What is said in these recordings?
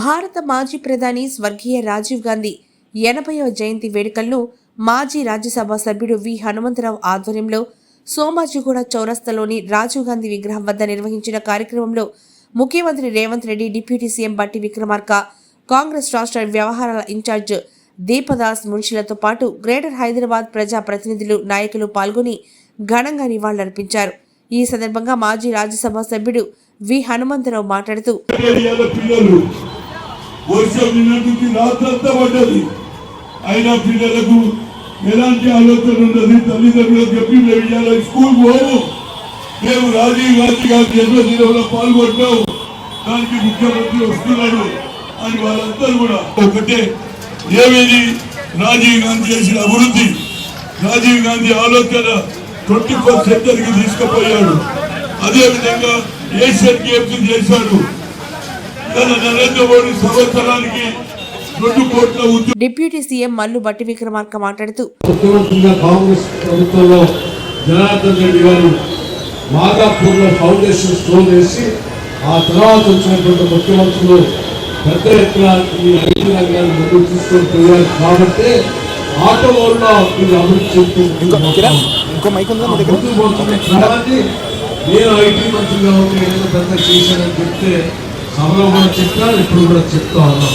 భారత మాజీ ప్రధాని స్వర్గీయ రాజీవ్ గాంధీ ఎనభైవ జయంతి వేడుకలను మాజీ రాజ్యసభ సభ్యుడు వి. హనుమంతరావు ఆధ్వర్యంలో సోమాజిగూడ చౌరస్తలోని రాజీవ్ గాంధీ విగ్రహం వద్ద నిర్వహించిన కార్యక్రమంలో ముఖ్యమంత్రి రేవంత్ రెడ్డి డిప్యూటీ సీఎం బట్టి విక్రమార్క కాంగ్రెస్ రాష్ట్ర వ్యవహారాల ఇన్ఛార్జ్ దీపదాస్ మున్షిలతో పాటు గ్రేటర్ హైదరాబాద్ ప్రజా ప్రతినిధులు నాయకులు పాల్గొని ఘనంగా నివాళులర్పించారు. ఈ సందర్భంగా మాజీ రాజ్యసభ సభ్యుడు వి. హనుమంతరావు మాట్లాడుతూ వర్షం నిన్నటికి రాత్రంతా పడ్డది. అయినా పిల్లలకు ఎలాంటి ఆలోచన ఉండదు. తల్లిదండ్రులకు చెప్పి మేము ఇవాళ స్కూల్ పోము. మేము రాజీవ్ గాంధీ గారి జన్మదినంలో పాల్గొంటాము దానికి ముఖ్యమంత్రి వస్తున్నాడు. అని వాళ్ళందరూ కూడా ఒకటే ఏమిది రాజీవ్ గాంధీ చేసిన అభివృద్ధి? రాజీవ్ గాంధీ ఆలోచన ట్వంటీ ఫోర్ సెంటర్కి తీసుకుపోయాడు. అదేవిధంగా ఏషియన్ గేమ్స్ చేశాడు. నరేంద్ర మోడీ సంవత్సరానికి డిప్యూటీ సీఎం మల్లు బట్టి విక్రమార్క మాట్లాడుతూ ముఖ్యమంత్రిగా కాంగ్రెస్ ప్రభుత్వంలో జనార్దన్ రెడ్డి గారు మాదాపూర్లో ఫౌండేషన్ స్టోన్ వేసి ఆ తర్వాత వచ్చినటువంటి ముఖ్యమంత్రులు పెద్ద ఎత్తున ఈ ఐటీ రంగాన్ని ముందుకు తీసుకొని పోయారు కాబట్టి ఆటోమోల్లో ఇది అభివృద్ధి చెందుతుంది నేను ఐటీ మంత్రిగా ఉండి ఏదో పెద్ద చేశానని చెప్తే సభలో కూడా చెప్తాను ఇప్పుడు కూడా చెప్తా ఉన్నాం.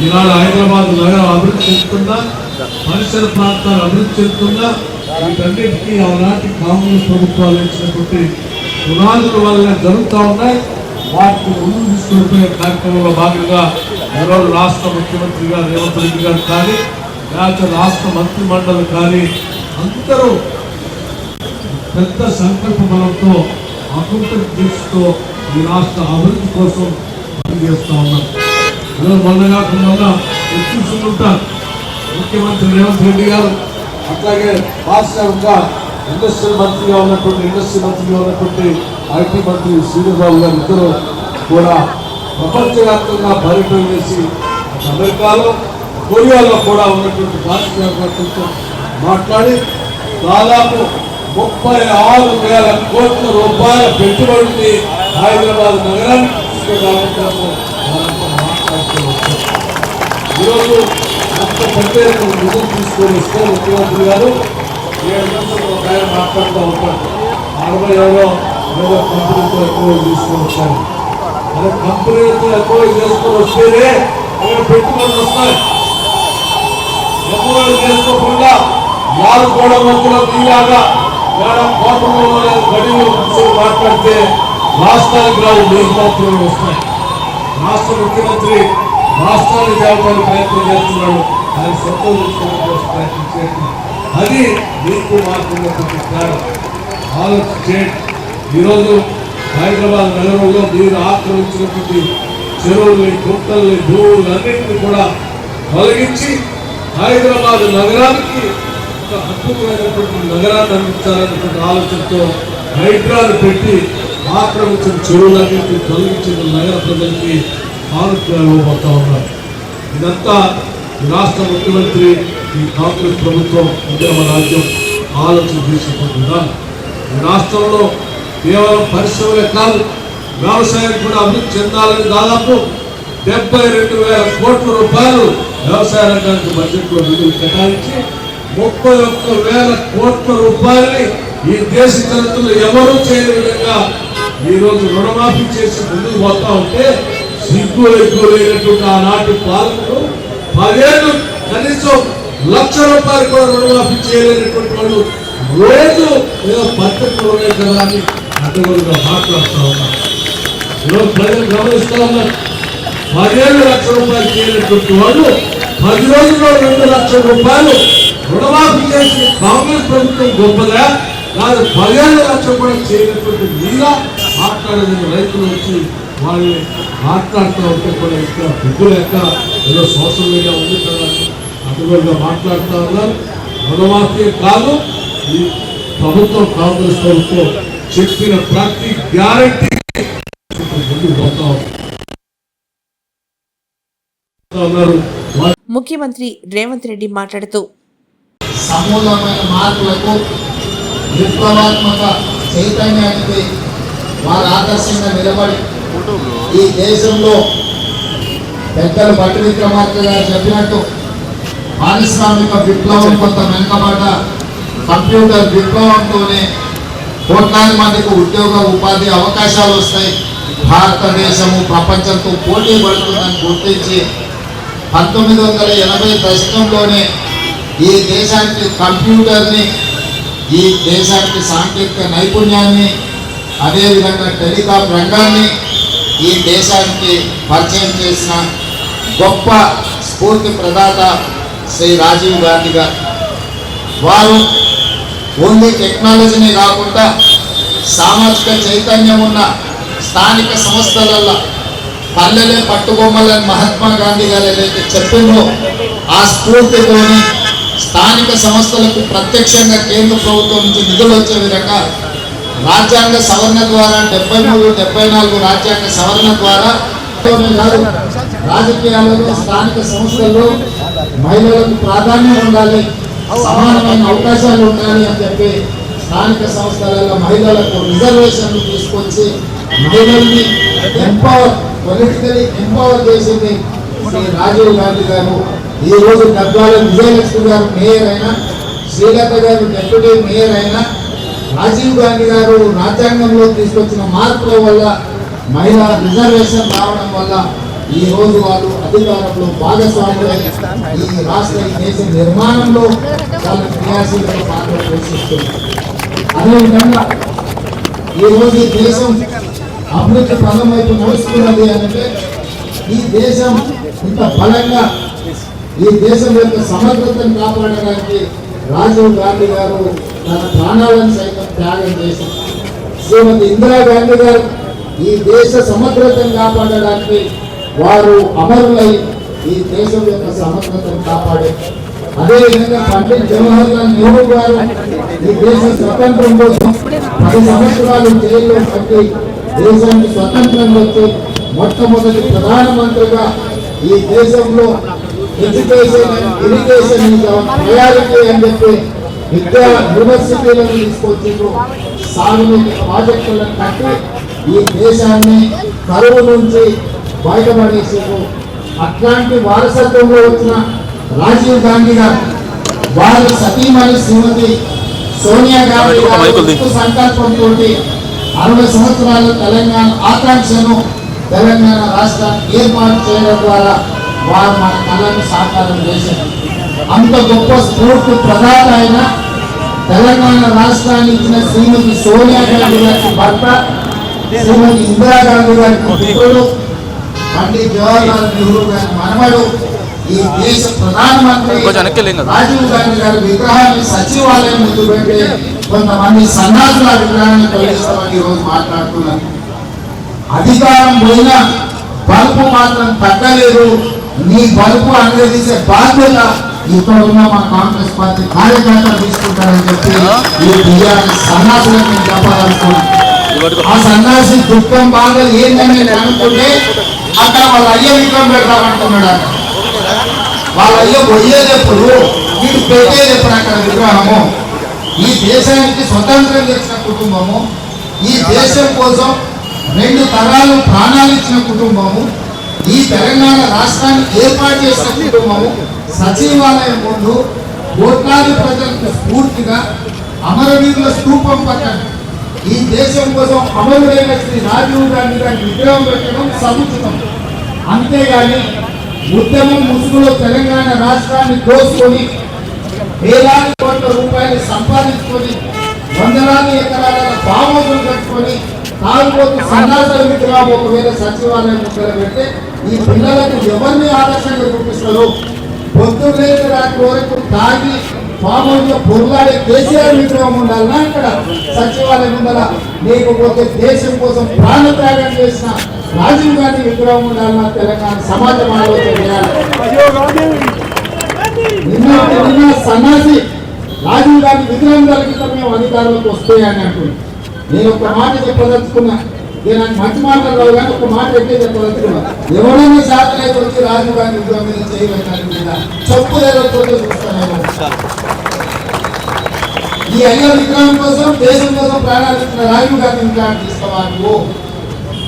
ఈనాడు హైదరాబాద్ నగరం అభివృద్ధి చెందుతుందా పరిసర ప్రాంతాలు అభివృద్ధి చెందుతుందా వీటన్నిటికీ ఆనాటి కాంగ్రెస్ ప్రభుత్వాలు ఇచ్చినటువంటి పునాదుల వల్ల జరుగుతూ ఉన్నాయి. వాటిని ముందు తీసుకునిపోయే కార్యక్రమంలో భాగంగా ఈరోజు రాష్ట్ర ముఖ్యమంత్రి గారు రేవంత్ రెడ్డి గారు కానీ లేకపోతే రాష్ట్ర మంత్రి మండలి కానీ అందరూ పెద్ద సంకల్ప బలంతో అభివృద్ధి దీక్షతో ఈ రాష్ట్ర అభివృద్ధి కోసం పనిచేస్తా ఉన్నాం. ఈరోజు మొన్న కాకుండా మొన్న ముఖ్యమంత్రి రేవంత్ రెడ్డి గారు అట్లాగే వాస్తవంగా ఇండస్ట్రియల్ మంత్రిగా ఉన్నటువంటి ఇండస్ట్రీ మంత్రిగా ఉన్నటువంటి ఐటీ మంత్రి శ్రీనివాసరావు గారు ఇద్దరు కూడా ప్రపంచవ్యాప్తంగా పర్యటన చేసి అమెరికాలో కొరియాలో కూడా ఉన్నటువంటి పారిశ్రామికవేత్తలతో మాట్లాడి దాదాపు ముప్పై ఆరు వేల కోట్ల రూపాయల పెట్టుబడిని హైదరాబాద్ నగరానికి తీసుకురావడం ఈరోజు అంత పెద్ద ఎత్తున నిధులు తీసుకొని వస్తే ముఖ్యమంత్రి గారు ఏడు నిమిషాలు ఒక ఆయన మాట్లాడుతూ ఉంటాడు అరవై ఏడో ఏదో కంపెనీతో ఎక్కువ తీసుకొని వచ్చారు. అదే కంపెనీలతో ఎక్కువ చేసుకొని వస్తేనే అక్కడ పెట్టుబడులు వస్తాయి. ఎక్కువ చేసుకోకుండా వారు కూడా మధ్యలో మీలాగా ఏడ కోటంలో మాట్లాడితే రాష్ట్రానికి రావు మీకు వస్తాయి. రాష్ట్ర ముఖ్యమంత్రి రాష్ట్రాన్ని తేవడానికి ప్రయత్నం చేస్తున్నాడు. ఆయన సొంతం ప్రయత్నం చేయట్లేదు అది మీకు మాకు కారణం. తేడా ఈరోజు హైదరాబాద్ నగరంలో మీరు ఆక్రమించినటువంటి చెరువుల్ని కుక్కల్ని భూములు అన్నింటినీ కూడా తొలగించి హైదరాబాద్ నగరానికి ఒక అద్భుతమైనటువంటి నగరాన్ని అందించాలనేటువంటి ఆలోచనతో హైడ్రాలు పెట్టి ఆక్రమించిన చెరువులన్నింటినీ తొలగించిన నగర ప్రజలకి ఆరోగ్యాలు ఇవ్వబోతా ఉన్నారు. ఇదంతా ఈ రాష్ట్ర ముఖ్యమంత్రి ఈ కాంగ్రెస్ ప్రభుత్వం ఉద్యమ రాజ్యం ఆలోచన తీసుకుంటున్నాను ఈ రాష్ట్రంలో కేవలం పరిశ్రమలే కాదు వ్యవసాయం కూడా అభివృద్ధి చెందాలని దాదాపు డెబ్బై రెండు వేల కోట్ల రూపాయలు వ్యవసాయ రంగానికి బడ్జెట్లో నిధులు కేటాయించి ముప్పై ఒక్క వేల కోట్ల రూపాయలని ఈ దేశ చరిత్రలో ఎవరూ చేయని విధంగా ఈ రోజు రుణమాఫీ చేసి ముందుకు పోతా ఉంటే సిగ్గు ఎక్కువ లేనటువంటి ఆనాటి పాలకులు పదేళ్ళు కనీసం లక్ష రూపాయలు కూడా రుణమాఫీ చేయలేనటువంటి వాళ్ళు రోజు ఏదో పద్ధతిలోనే కదా అని అడ్డగోలుగా మాట్లాడుతూ ఉన్నారు. ఈరోజు ప్రజలు గమనిస్తూ ఉన్నారు. పదిహేను లక్షల రూపాయలు చేయనటువంటి వాళ్ళు పది రోజుల్లో రెండు లక్షల రూపాయలు రుణమాఫీ చేసి కాంగ్రెస్ ప్రభుత్వం గొప్పదా కాదు పదిహేను లక్షలు కూడా చేయనటువంటి మీరా మాట్లాడేది రైతులు వచ్చి వాళ్ళని మాట్లాడుతూ ఉంటే కూడా ఇక్కడ బుద్ధు లెక్క ఏదో సోషల్ మీడియా ఉంది కదా అని మాట్లాడుతూ ఉన్నారు. రుణమాఫీ కాదు ఈ ప్రభుత్వం కాంగ్రెస్ ప్రభుత్వం చెప్పిన ప్రతి గ్యారంటీ ముందు పోతా ఉన్నారు. ముఖ్యమంత్రి రేవంత్ రెడ్డి మాట్లాడుతూ సమూలమైన మార్పులకు విప్లవాత్మక చైతన్యానికి వారు ఆదర్శంగా నిలబడి ఈ దేశంలో పెద్దలు భట్టి విక్రమార్క గారు చెప్పినట్టు పారిశ్రామిక విప్లవం కొంత వెనుకబడ్డ కంప్యూటర్ విప్లవంతోనే కోట్లాది మందికి ఉద్యోగ ఉపాధి అవకాశాలు వస్తాయి. భారతదేశము ప్రపంచంతో పోటీ పడుతుందని గుర్తించి పంతొమ్మిది వందల ఎనభై దశకంలోనే ఈ దేశానికి కంప్యూటర్ని ఈ దేశానికి సాంకేతిక నైపుణ్యాన్ని అదేవిధంగా టెలికాం రంగాన్ని ఈ దేశానికి పరిచయం చేసిన గొప్ప స్ఫూర్తి ప్రదాత శ్రీ రాజీవ్ గాంధీ గారు. వారు ఓన్లీ టెక్నాలజీని కాకుండా సామాజిక చైతన్యం ఉన్న స్థానిక సంస్థలలో పల్లెలే పట్టుబొమ్మలని మహాత్మా గాంధీ గారు ఏదైతే చెప్పిందో ఆ స్ఫూర్తితోని స్థానిక సంస్థలకు ప్రత్యక్షంగా కేంద్ర ప్రభుత్వం నుంచి నిధులు వచ్చే విధంగా రాజ్యాంగ సవరణ ద్వారా డెబ్బై మూడు డెబ్బై నాలుగు రాజ్యాంగ సవరణ ద్వారా రాజకీయాలలో స్థానిక సంస్థల్లో మహిళలకు ప్రాధాన్యం ఉండాలి సమానమైన అవకాశాలు ఉండాలి అని చెప్పి స్థానిక సంస్థలలో మహిళలకు రిజర్వేషన్లు తీసుకొచ్చి మహిళల్ని ఎంపవర్ పొలిటికలీ ఎంపవర్ చేసింది శ్రీ రాజీవ్ గాంధీ గారు. ఈ రోజు గద్వాల విజయలక్ష్మి గారు మేయర్ అయినా శ్రీలత గారు డెప్యూటీ మేయర్ అయినా రాజీవ్ గాంధీ గారు రాజ్యాంగంలో తీసుకొచ్చిన మార్పుల వల్ల మహిళా రిజర్వేషన్ రావడం వల్ల ఈ రోజు వాళ్ళు అధికారంలో భాగస్వాములై ఈ రాష్ట్ర దేశ నిర్మాణంలో వాళ్ళ క్రియాశీలక పాత్ర పోషిస్తున్నారు. అదేవిధంగా ఈ రోజు ఈ దేశం అభివృద్ధి పదం వైపు నడుస్తున్నది అంటే ఈ దేశం ఇంత బలంగా ఈ దేశం యొక్క సమగ్రతను కాపాడడానికి రాజీవ్ గాంధీ గారు తన ప్రాణాలను సైతం త్యాగం చేశారు. శ్రీమతి ఇందిరాగాంధీ గారు ఈ దేశ సమగ్రతను కాపాడడానికి వారు అమరులై ఈ దేశం యొక్క సమగ్రతను కాపాడారు. అదేవిధంగా పండిత్ జవహర్ లాల్ నెహ్రూ గారు ఈ దేశ స్వతంత్రం కోసం పది సంవత్సరాలు జైల్లో పట్టి దేశానికి స్వతంత్రం వచ్చి మొట్టమొదటి ప్రధానమంత్రిగా ఈ దేశంలో ఎడ్యుకేషన్ ఇరిగేషన్ ప్రయారిటీ అని చెప్పి విద్యా యూనివర్సిటీలను తీసుకొచ్చిండ్రు. సాగునీటి ప్రాజెక్టులను కట్టి ఈ దేశాన్ని కరువు నుంచి బయటపడేసిండ్రు. అట్లాంటి వారసత్వంలో వచ్చిన రాజీవ్ గాంధీ గారు వారి సతీమణి శ్రీమతి సోనియా గాంధీ గారు సంకల్పంతో అరవై సంవత్సరాల తెలంగాణ ఆకాంక్షను తెలంగాణ రాష్ట్రాన్ని ఏర్పాటు చేయడం ద్వారా వారు మన కళను సాకారం చేశారు. అంత గొప్ప స్ఫూర్తి ప్రదాత అయిన తెలంగాణ రాష్ట్రాన్ని ఇచ్చిన శ్రీమతి సోనియా గాంధీ గారి భర్త శ్రీమతి ఇందిరాగాంధీ గారి పుత్రుడు పండిత్ జవహర్లాల్ నెహ్రూ గారి మనవడు ఈ దేశ ప్రధానమంత్రి. రాజీవ్ గాంధీ గారి విగ్రహాన్ని సచివాలయం ముందు పెట్టి కొంతమంది సన్నాసుల విగ్రహాన్ని తొలగిస్తామని ఈ రోజు మాట్లాడుతున్నారు అధికారం పోయినా బలుపు మాత్రం తగ్గలేదు. నీ బలుపు అందజేసే బాధ్యత ఇక్కడ ఉన్న మా కాంగ్రెస్ పార్టీ కార్యకర్తలు తీసుకుంటారని చెప్పి ఈ బియ్యాన్ని సన్నాసులకు నేను చెప్పాలనుకున్నాను ఆ సన్నాసి దుఃఖం ఏందని నేను అనుకుంటే అక్కడ వాళ్ళ అయ్య విగ్రహం పెడతామంటున్నాడు వాళ్ళ అయ్య పోయేది ఎప్పుడు వీడు పెట్టేది ఎప్పుడు అక్కడ విగ్రహము. ఈ దేశానికి స్వతంత్రం తెచ్చిన కుటుంబము ఈ దేశం కోసం రెండు తరాలు ప్రాణాలు ఇచ్చిన కుటుంబము ఈ తెలంగాణ రాష్ట్రాన్ని ఏర్పాటు చేసిన కుటుంబము సచివాలయం ముందు కోట్లాది ప్రజలకు స్ఫూర్తిగా అమరవీరుల స్థూపం పక్కన ఈ దేశం కోసం అమరుడైన శ్రీ రాజీవ్ గాంధీ గారి విగ్రహం పెట్టడం సముచితం. అంతేగాని ఉద్యమం ముసుగులో తెలంగాణ రాష్ట్రాన్ని దోసుకొని వేలాది కోట్ల రూపాయలు సంపాదించుకొని వందలాది ఎకరాల బామోజులు కట్టుకొని తాగుబోతు సన్నాసాల విగ్రహం ఒకవేళ సచివాలయం ముక్కలు పెడితే ఈ పిల్లలకు ఎవరిని ఆదర్శంగా చూపిస్తారు పొద్దున్నే రాత్రి వరకు తాగి మామూలుగా పొరులాడే కేసీఆర్ విగ్రహం ఉండాలన్నా ఇక్కడ? సచివాలయం ఉండాలా? లేకపోతే దేశం కోసం ప్రాణత్యాగం చేసిన రాజీవ్ గాంధీ విగ్రహం ఉండాలన్నా తెలంగాణ సమాజం ఆలోచన నిన్న నిన్న సన్నాసి రాజీవ్ గాంధీ విగ్రహం కలిగితే మేము అధికారంలోకి వస్తాయని అంటున్నాం. నేను ఒక మాట చెప్పదలుచుకున్నా. నేను మంచి మాటలు రావు కానీ ఒక మాట ఎక్కే చెప్పదలుచుకున్నా ఎవరైనా శాతం వచ్చి రాజీవ్ గాంధీ ఉద్యోగం మీద చేయలేదు చెప్పు లేకపోతే చూస్తాను ఈ అయ్య విగ్రహం కోసం దేశం కోసం ప్రాణాలు ఇచ్చిన రాజీవ్ గాంధీ విగ్రహాన్ని తీసుకోవాలి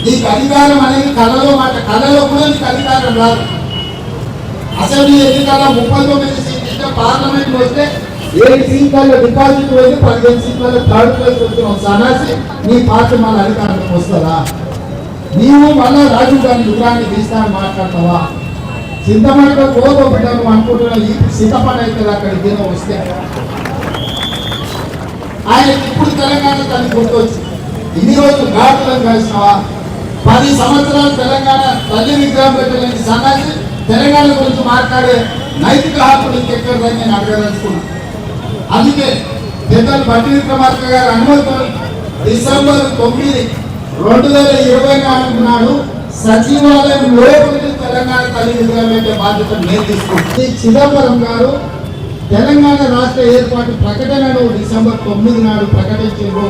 నీకు అధికారం అనేది కళలో మాట కళలో కూడా నీకు అధికారం రాదు. అసెంబ్లీ ఎన్నికల ముప్పై తొమ్మిది సీట్లు ఇస్తే పార్లమెంట్ వస్తే ఏడు సీట్లలో డిపాజిట్ పోయి పదిహేను సీట్లలో థర్డ్ ప్లేస్ వచ్చిన సనాసి నీ పార్టీ మన అధికారంలోకి వస్తుందా? నీవు మళ్ళా రాజీవ్ గాంధీ విగ్రహాన్ని తీస్తానని మాట్లాడతావా? చింతమణిలో కోతో బిడ్డను అనుకుంటున్నా ఈ సీతపడి అయితే అక్కడ దిన వస్తే. ఆయన ఇప్పుడు తెలంగాణ తనకి గుర్తొచ్చి ఇన్ని రోజులు ఘాటులను కలిసినావా పది సంవత్సరాలు తెలంగాణ తల్లి విగ్రహం పెట్టలేని సన్నాసి తెలంగాణ గురించి మాట్లాడే నైతిక హక్కులు ఇంకెక్కడదని నేను అడగదలుచుకున్నాను అందుకే పెద్దలు బట్టి విక్రమార్క గారు అనుమతితో డిసెంబర్ తొమ్మిది రెండు వేల ఇరవై నాలుగు నాడు సచివాలయం లోపలి తెలంగాణ తల్లి విగ్రహం బాధ్యత నేను తీసుకుంటాను చిదంబరం గారు తెలంగాణ రాష్ట్ర ఏర్పాటు ప్రకటనను డిసెంబర్ తొమ్మిది నాడు ప్రకటించారు.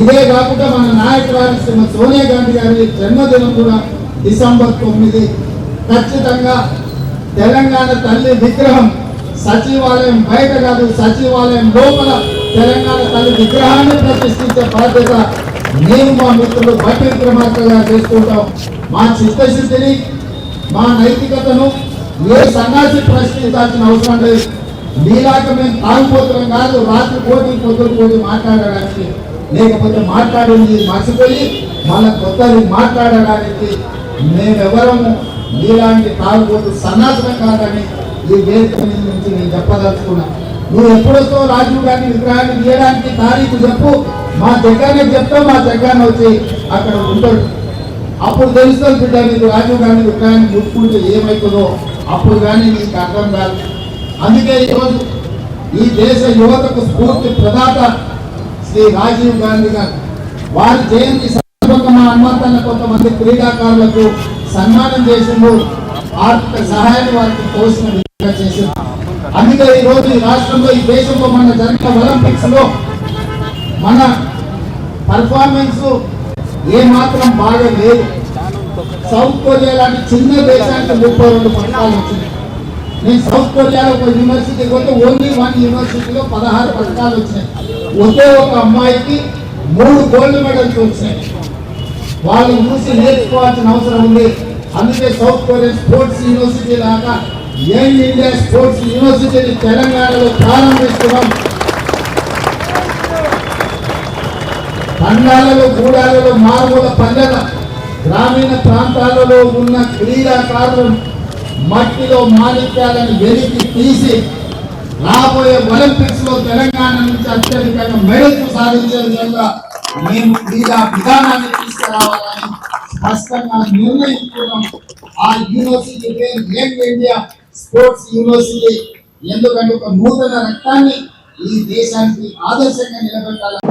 ఇదే కాకుండా మన నాయకురాలు శ్రీమతి సోనియా గాంధీ గారి జన్మదినం కూడా డిసెంబర్ తొమ్మిది. ఖచ్చితంగా తెలంగాణ తల్లి విగ్రహం సచివాలయం బయట కాదు సచివాలయం లోపల తెలంగాణ తల్లి విగ్రహాన్ని ప్రతిష్ఠించే బాధ్యత నేను మా మిత్రులు బట్టి విక్రమార్క గారు చేసుకుంటాం మా చిత్తశుద్ధిని మా నైతికతను ఏ సన్నాసి ప్రశ్నించాల్సిన అవసరం లేదు. మీలాగా మేము తాగుపోతున్నాం కాదు రాత్రి పోటీ పొద్దున పోటీ మాట్లాడడానికి. లేకపోతే మాట్లాడింది మర్చిపోయి మన కొత్తది మాట్లాడడానికి మేమెవరము? మీలాంటి తాగుబోతు సన్నాసనం కాదని ఈ దేశం నుంచి నేను చెప్పదలుచుకున్నా? నువ్వు ఎప్పుడొస్తావు రాజీవ్ గాంధీ విగ్రహాన్ని తీయడానికి తారీఖు చెప్పు. మా దగ్గరనే చెప్తావు మా దగ్గరనే వచ్చి అక్కడ ఉంటాడు అప్పుడు తెలుస్తుంది బిడ్డ నీకు రాజీవ్ గాంధీ విగ్రహాన్ని ముట్టుకుంటే ఏమవుతుందో అప్పుడు కానీ నీకు అర్థం కాదు. అందుకే ఈరోజు ఈ దేశ యువతకు స్ఫూర్తి ప్రదాత శ్రీ రాజీవ్ గాంధీ గారు. వారి జయంతి సందర్భంగా మా కొంతమంది క్రీడాకారులకు సన్మానం చేసిండు ఆర్థిక సహాయాన్ని వారికి తోసిన అందుకే ఈ రోజు ఈ రాష్ట్రంలో ఈ దేశంలో మన జరిగిన ఒలింపిక్స్లో మన పర్ఫార్మెన్స్ ఏ మాత్రం బాగా లేదు. సౌత్ కొరియా లాంటి చిన్న దేశానికి ముప్పై రెండు పథకాలు వచ్చింది నేను సౌత్ కొరియాలో ఒక యూనివర్సిటీకి పోతే ఓన్లీ వన్ యూనివర్సిటీలో పదహారు పథకాలు వచ్చినాయి. ఒకే ఒక అమ్మాయికి మూడు గోల్డ్ మెడల్స్ వచ్చినాయి. వాళ్ళు చూసి నేర్చుకోవాల్సిన అవసరం ఉంది. అందుకే సౌత్ కొరియా స్పోర్ట్స్ యూనివర్సిటీ లాగా యంగ్ ఇండియా స్పోర్ట్స్ యూనివర్సిటీని తెలంగాణలో ప్రారంభిస్తున్నాం. పండాలలో గూడాలలో మారుమూల పల్లెల గ్రామీణ ప్రాంతాలలో ఉన్న క్రీడాకారులను మట్టిలో మాణిక్యాలను వెలికి తీసి రాబోయే ఒలింపిక్స్లో తెలంగాణ నుంచి అత్యధికంగా మెడల్స్ సాధించే విధంగా మేము క్రీడా విధానాన్ని తీసుకురావాలని స్పష్టంగా నిర్ణయించుకున్నాం. ఆ యూనివర్సిటీ పేరు ఇండియా స్పోర్ట్స్ యూనివర్సిటీ ఎందుకంటే ఒక నూతన రక్తాన్ని ఈ దేశానికి ఆదర్శంగా నిలబెట్టాలి